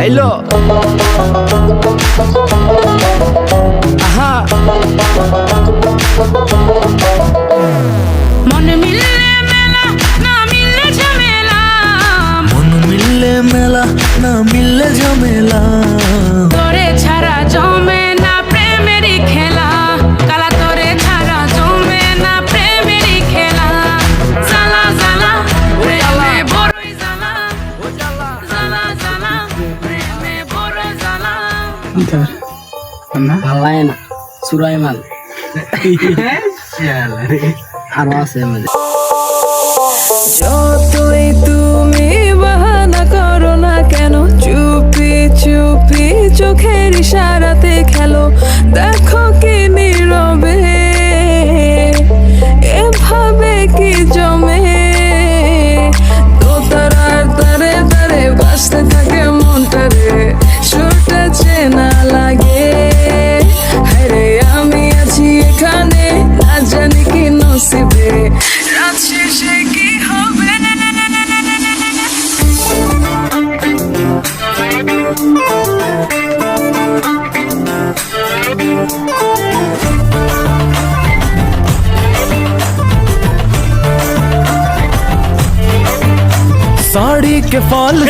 Hello. Aha. মন মিললে মেলা না মিললে ঝামেলা মন মিললে মেলা না মিললে ঝামেলা ভালো লাগে না চুরাই মাল আরও আছে আমাদের যতই তুমি বাহানা করো না কেন চুপি চুপি চোখের ইশারা साड़ी के फॉल